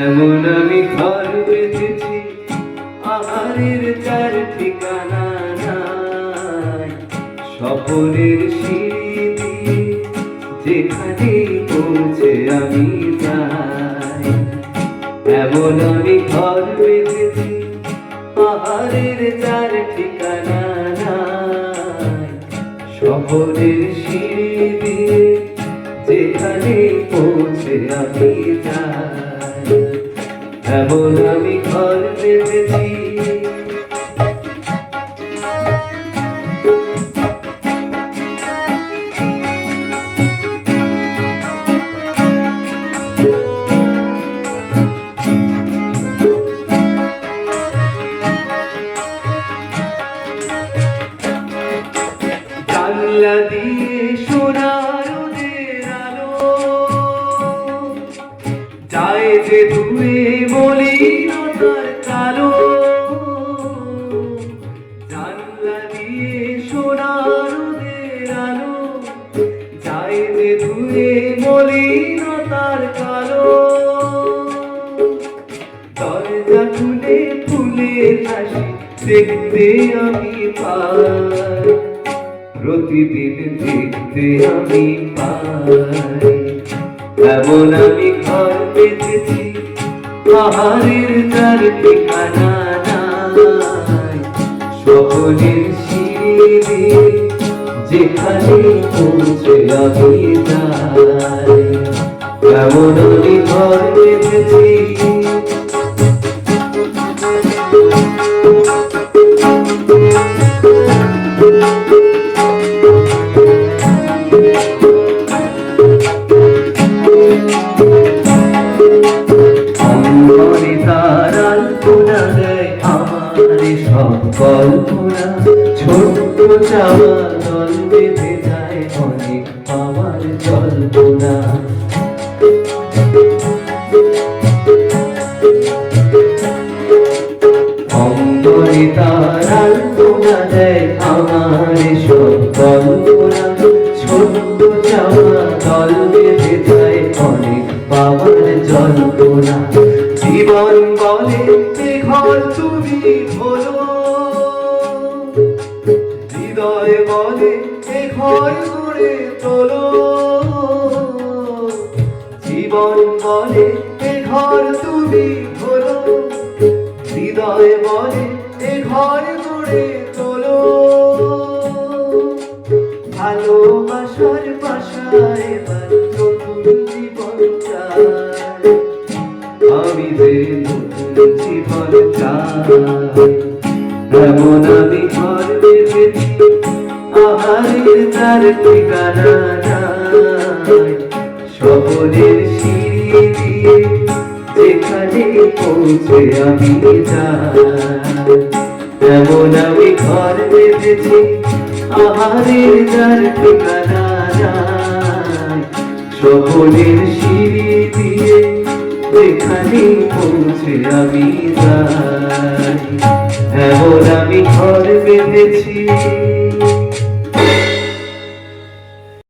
এমন আমি ঘর বেঁচেছি আহারের চার ঠিকানা নাই। সপনের সিঁড়ি দিয়ে যেখানে পৌঁছে আমি যাই। এমন আমি ঘর বেঁচেছি পাহাড়ের চার ঠিকানা নাই। শহরের সিঁড়ি দিয়ে যেখানে পৌঁছে আমি যাই। এমন আমি ঘর বেঁধেছি জানলা যে ধুয়ে মলিনতার কালো, জানলা দিয়ে সোনার আলো যায় যে ধুয়ে মলিনতার কালো। দরজা খুলে ফুলের হাসি দেখতে আমি পাই, প্রতিদিন দেখতে আমি পাই। এমন আমি ঘর পেতেছি পাহাড়ের তার ঠিকানা নাই। সকলের সিঁড়ি যেখানে পৌঁছে আমি যাই। এমন আমি ঘর পেতেছি অঙ্গনে তার আলপনা দেয় আমার সব কল্পনা। ছোট্ট চাওয়া জল বেঁধে অনেক আমার জল্পনা। অঙ্গনে তার কল্পনা। চাওয়া জল বেঁধে যায় অনেক পাওয়ার জল্পনা। জীবন বলে ঘর তুমি হলো হৃদয় বলে এ ঘর গড়ে তোলো। জীবন বলে এ ঘর তুমি হলো হৃদয় বলে এ ঘর গড়ে তোলো। নতুন জীবন এমন আমি ঘর বেঁধেছি আহারের তার ঠিকানা শহরের সিঁড়ি দিয়ে যেখানে পৌঁছে আমি যাই। এমন আমি ঘর বেঁধেছি আহারের তার ঠিকানা সকলের সিঁড়ি দিয়ে যেখানে পৌঁছে আমি যাই। এমন আমি ঘর বেঁধেছি।